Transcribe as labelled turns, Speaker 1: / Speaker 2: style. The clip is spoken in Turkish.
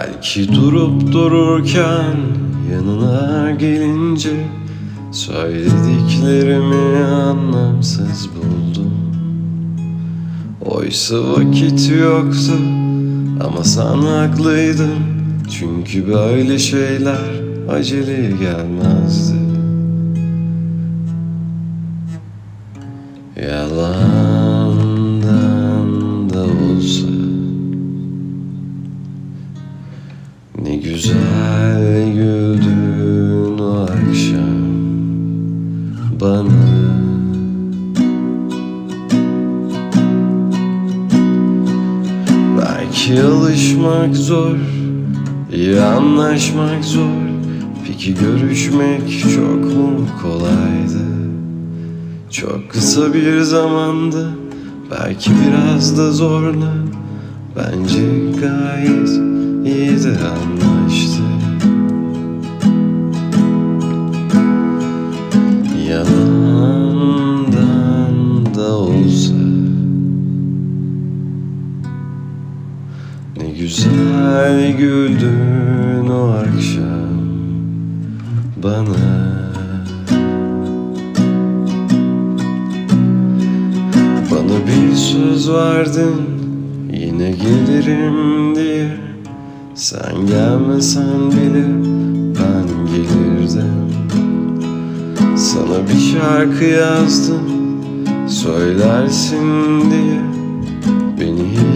Speaker 1: Belki durup dururken yanına gelince Söylediklerimi anlamsız buldum. Oysa vakit yoktu ama sen haklıydın. Çünkü böyle şeyler acele gelmezdi. Yalandan Ne güzel güldün o akşam bana. Belki alışmak zor, iyi anlaşmak zor. Peki görüşmek çok mu kolaydı? Çok kısa bir zamandı, belki biraz da zorla. Bence gayet de anlaştık Yalandan da olsa. Ne güzel güldün o akşam bana. Bana bir söz verdin yine gelirim diye Sen gelmesen bile ben gelirdim. Sana bir şarkı yazdım söylersin diye. Beni hiç